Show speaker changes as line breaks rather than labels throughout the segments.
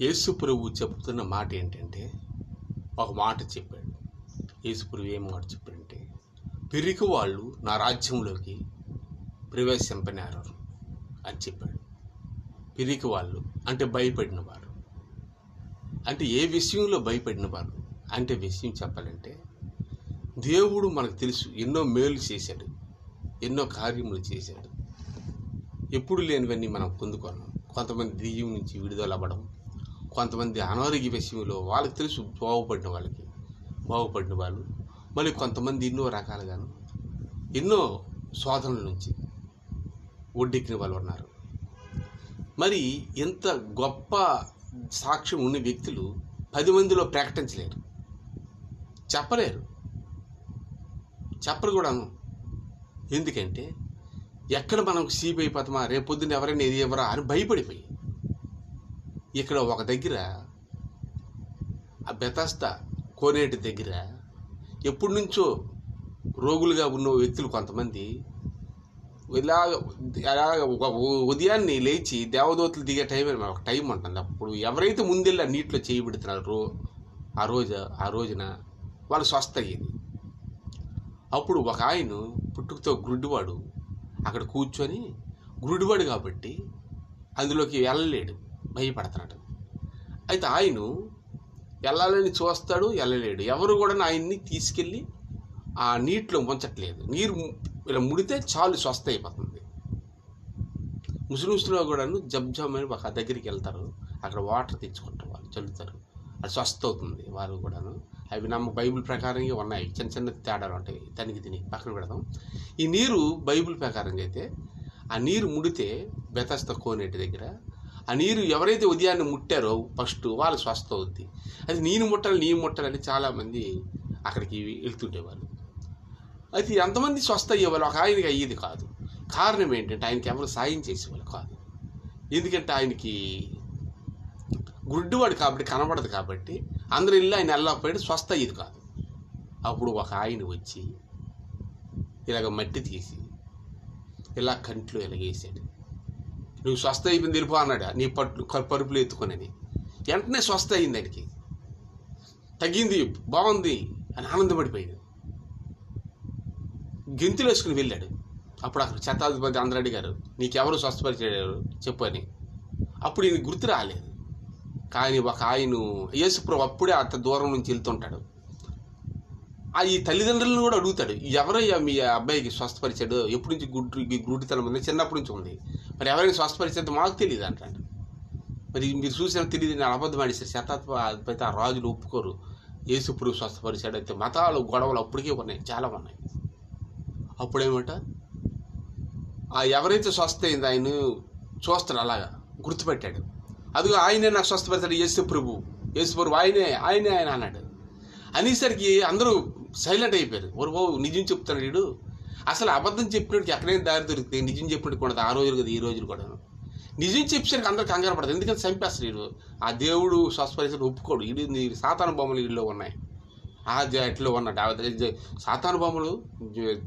యేసు ప్రభు చెప్తున్న మాట ఏంటంటే ఒక మాట చెప్పాడు. యేసు ప్రభు ఏం మాట చెప్పాడంటే పిరికి వాళ్ళు నా రాజ్యంలోకి ప్రవేశింపనేరరు అని చెప్పాడు. పిరికి వాళ్ళు అంటే భయపడిన వారు. అంటే ఏ విషయంలో భయపడిన వారు? అంటే విషయం చెప్పాలంటే దేవుడు మనకు తెలుసు ఎన్నో మేలు చేశాడు ఎన్నో కార్యములు చేశాడు. ఎప్పుడు లేనివన్నీ మనం పొందుకున్నాం కొంతమంది దెయ్యం నుంచి విడుదల అవ్వడం కొంతమంది అనారోగ్య విషయంలో వాళ్ళకి తెలుసు బాగుపడిన వాళ్ళకి బాగుపడిన వాళ్ళు. మళ్ళీ కొంతమంది ఎన్నో రకాలుగాను ఎన్నో శోధనల నుంచి ఒడ్డెక్కిన వాళ్ళు ఉన్నారు. మరి ఇంత గొప్ప సాక్ష్యం ఉన్న వ్యక్తులు పది మందిలో ప్రకటించలేరు. చెప్పలేరు. చెప్పరు కూడాను. ఎందుకంటే ఎక్కడ మనం సీప్ పథమా రేపు పొద్దున్న ఎవరైనా ఇది ఎవరా అని భయపడిపోయి. ఇక్కడ ఒక దగ్గర ఆ బెతస్త కోనేటి దగ్గర ఎప్పటి నుంచో రోగులుగా ఉన్న వ్యక్తులు కొంతమంది ఇలాగ అలాగ ఒక ఉదయాన్నే లేచి దేవదూతలు దిగే టైం ఒక టైం ఉంటుంది. అప్పుడు ఎవరైతే ముందెళ్ళి ఆ నీటిలో చేయబెడుతున్నారో రో ఆ రోజు ఆ రోజున వాళ్ళు స్వస్థ అయ్యేది అప్పుడు ఒక ఆయన పుట్టుకతో గురుడివాడు అక్కడ కూర్చొని గురుడివాడు కాబట్టి అందులోకి వెళ్ళలేడు. భయపడుతున్నాడు అయితే ఆయన వెళ్ళాలని చూస్తాడు వెళ్ళలేడు ఎవరు కూడా ఆయన్ని తీసుకెళ్ళి ఆ నీటిలో ముంచట్లేదు. నీరు ఇలా ముడితే చాలు స్వస్థ అయిపోతుంది ముస్లిమ్స్లో కూడాను జబ్జమ్ అని ఒక దగ్గరికి వెళ్తారు. అక్కడ వాటర్ తెచ్చుకుంటారు వాళ్ళు చల్లుతారు. అది స్వస్థ అవుతుంది వారు కూడాను. అవి నమ్మ బైబిల్ ప్రకారంగా ఉన్నాయి. చిన్న చిన్న తేడాలు ఉంటాయి. దానికి తిని పక్కన పెడదాం. ఈ నీరు బైబిల్ ప్రకారంగా అయితే ఆ నీరు ముడితే బెతస్త కోనేటి దగ్గర ఆ నీరు ఎవరైతే ఉదయాన్నే ముట్టారో ఫస్ట్ వాళ్ళు స్వస్థ అవుద్ది. అది నేను ముట్టాలి నేను ముట్టాలని చాలామంది అక్కడికి వెళ్తుండేవాళ్ళు. అది ఎంతమంది స్వస్థ అయ్యేవాళ్ళు? ఒక ఆయనకి అయ్యేది కాదు. కారణం ఏంటంటే ఆయనకి ఎవరు సాయం చేసేవాళ్ళు కాదు. ఎందుకంటే ఆయనకి గుడ్డివాడు కాబట్టి కనబడదు కాబట్టి అందరి ఇల్లు ఆయన వెళ్ళకపోయాడు స్వస్థ అయ్యేది కాదు. అప్పుడు ఒక ఆయన వచ్చి ఇలాగ మట్టి తీసి ఇలా కంట్లో ఇలాగేసాడు నువ్వు స్వస్థ అయిపోయింది వెళ్ళిపో అన్నాడు? నీ పట్టు పరుపులు ఎత్తుకొని వెంటనే స్వస్థ అయింది ఆయనకి. తగ్గింది బాగుంది అని ఆనందపడిపోయాడు గెంతులు వేసుకుని వెళ్ళాడు. అప్పుడు అక్కడ శతాధిపతి అందరూ అడిగారు నీకెవరు స్వస్థపరిచారు? చెప్పు అని. అప్పుడు ఈయన గుర్తు రాలేదు. కానీ ఒక ఆయన యేసుప్రభు అప్పుడే అంత దూరం నుంచి వెళ్తుంటాడు. ఆ ఈ తల్లిదండ్రులను కూడా అడుగుతాడు ఎవరయ్యా మీ అబ్బాయికి స్వస్థపరిచాడు? ఎప్పటి నుంచి గుడ్డు ఈ గుడ్డితనం ఉంది? చిన్నప్పటి నుంచి ఉంది? మరి ఎవరైనా స్వస్థపరిచేది మాకు తెలియదు అంటాడు. మరి మీరు చూసిన తెలియదు నేను అబద్ధం ఆడిస్తారు శతాధిపతి ఆ రాజులు ఒప్పుకోరు. యేసుప్రభు స్వస్థపరిచాడు అయితే మతాలు గొడవలు అప్పటికే ఉన్నాయి చాలా ఉన్నాయి. అప్పుడేమంట? ఆ ఎవరైతే స్వస్థ అయింది ఆయన చూస్తాడు అలాగా గుర్తుపెట్టాడు. అదిగో ఆయనే నాకు స్వస్థపరిచాడు యేసు ప్రభు యేసు ప్రభు ఆయనే ఆయనే ఆయన అన్నాడు. అనేసరికి అందరూ సైలెంట్ అయిపోయారు. ఓ నిజం చెప్తాడు వీడు. అసలు అబద్ధం చెప్పినోడికి ఎక్కడైనా దారి దొరికితే నిజం చెప్పినట్టు కూడా ఆ రోజులు కదా ఈ రోజులు కూడా. నిజం చెప్పేసరికి అందరు కంగారు పడతారు. ఎందుకంటే చంపేస్తారు వీడు. ఆ దేవుడు స్వస్థపరిచాడు ఒప్పుకోడు. వీడు సాతాన బొమ్మలు వీళ్ళు ఉన్నాయి. ఆ జ- అట్లో ఉన్నాడు సాతాన బొమ్మలు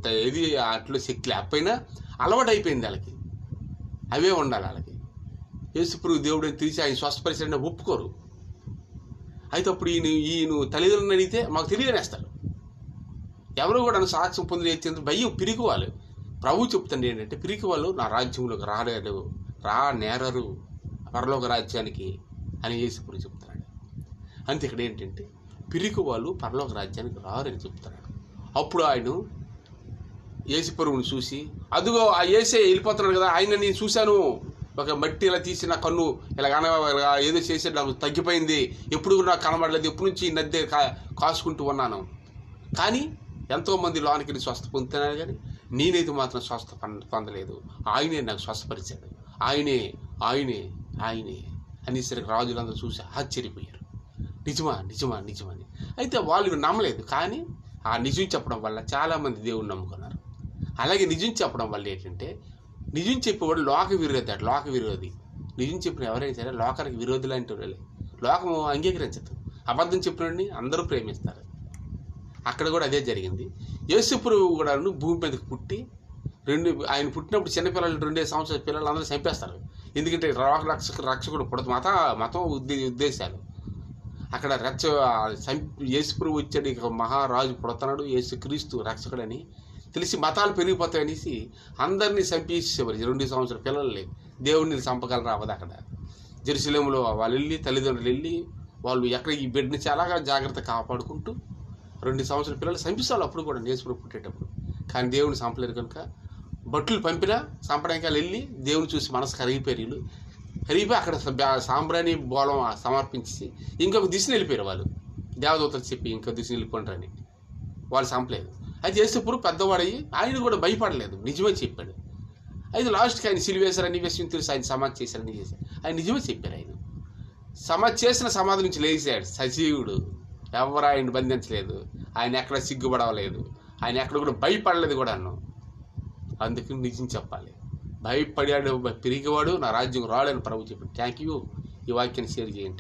ఏది అట్లో శక్తి లేకపోయినా అలవాటు అయిపోయింది వాళ్ళకి. అవే ఉండాలి వాళ్ళకి. యేసుప్రభు దేవుడు తీసి ఆయన స్వస్థపరిచాడని ఒప్పుకోరు. అయితే అప్పుడు ఈయన ఈయన తల్లిదండ్రులను అడిగితే మాకు తెలియనేస్తారు ఎవరు కూడా సాక్ష్యం పొందిన ఎత్తేందుకు భయం పిరికివాళ్ళు. ప్రభు చెప్తుంది ఏంటంటే పిరికి వాళ్ళు నా రాజ్యంలోకి రాలేరు రా నేరరు పరలోక రాజ్యానికి అని యేసుప్రభు చెప్తున్నాడు. అంతే ఇక్కడ ఏంటంటే పిరికి వాళ్ళు పరలోక రాజ్యానికి రారని చెప్తున్నాడు. అప్పుడు ఆయన ఏసుపరువుని చూసి అదిగో ఆ ఏసే వెళ్ళిపోతున్నాడు కదా ఆయన నేను చూశాను. ఒక మట్టి ఇలా తీసిన కన్ను ఇలా కన ఏదో చేసి నాకు తగ్గిపోయింది. ఎప్పుడు నాకు కనబడలేదు. ఎప్పటి నుంచి నద్దె నద్దే కా కాసుకుంటూ ఉన్నాను. కానీ ఎంతోమంది లోనికి వెళ్ళి స్వస్థ పొందుతున్నారు కానీ నేనైతే మాత్రం స్వస్థ పొందలేదు. ఆయనే నాకు స్వస్థపరిచాడు. ఆయనే ఆయనే ఆయనే అనేసరికి రాజులందరూ చూసి ఆశ్చర్యపోయారు. నిజమా నిజమా నిజమని అయితే వాళ్ళు నమ్మలేదు. కానీ ఆ నిజం చెప్పడం వల్ల చాలామంది దేవుని నమ్ముకున్నారు. అలాగే నిజం చెప్పడం వల్ల ఏంటంటే నిజం చెప్పేవాడు లోక విరోధి అటు లోక విరోధి. నిజం చెప్పిన ఎవరైనా సరే లోకానికి విరోధి లాంటి వాళ్ళే లోకము అంగీకరించదు. అబద్ధం చెప్పినోడిని అందరూ ప్రేమిస్తారు. అక్కడ కూడా అదే జరిగింది. యేసుప్రభు కూడా భూమి మీదకి పుట్టి రెండు ఆయన పుట్టినప్పుడు చిన్నపిల్లలు రెండే సంవత్సరాల పిల్లలు అందరూ చంపేస్తారు. ఎందుకంటే రక్షకు రక్షకుడు పుడత మత మతం ఉద్దే ఉద్దేశాలు. అక్కడ రచ్చ యేసుప్రభు వచ్చాడు ఇక మహారాజు పుడతాడు యేసుక్రీస్తు రక్షకుడని తెలిసి మతాలు పెరిగిపోతాయి అనేసి అందరినీ చంపేసేవారు రెండు సంవత్సరాల పిల్లల్ని దేవుడిని చంపగలరా? అవ్వదు అక్కడ. జెరూసలేంలో వాళ్ళు వెళ్ళి తల్లిదండ్రులు వెళ్ళి వాళ్ళు ఎక్కడ ఈ బిడ్డని చాలా జాగ్రత్త కాపాడుకుంటూ రెండు సంవత్సరాల పిల్లలు చంపిస్తారు అప్పుడు కూడా యేసుప్రభు పుట్టేటప్పుడు. కానీ దేవుని చంపలేరు కనుక. బట్టలు పంపినా సంప్రదాయకాలు వెళ్ళి దేవుని చూసి మనసు కరిగిపోయారు వీళ్ళు. కరిగిపోయి అక్కడ సాంబ్రాణి బోలం సమర్పించి ఇంకొక దిశని వెళ్ళిపోయారు వాళ్ళు. దేవదూతలు చెప్పి ఇంకొక దిశని వెళ్ళిపోండి వాళ్ళు చంపలేదు. అది చేసేప్పుడు పెద్దవాడయ్యి ఆయన కూడా భయపడలేదు. నిజమే చెప్పాడు. అయితే లాస్ట్కి ఆయన సిలివేశారు అన్ని విషయం తెలిసి ఆయన సమాధి చేశారు అన్ని చేశారు. ఆయన నిజమే చెప్పారు ఆయన. సమాధి చేసిన సమాధి నుంచి లేచాడు సజీవుడు. ఎవరు ఆయన బంధించలేదు. ఆయన ఎక్కడ సిగ్గుపడవలేదు. ఆయన ఎక్కడ కూడా భయపడలేదు కూడా అన్ను అందుకు నిజం చెప్పాలి. భయపడాడు పెరిగేవాడు నా రాజ్యం రాడని ప్రభు చెప్పాడు. థ్యాంక్ యూ ఈ వాక్యాన్ని షేర్ చేయండి.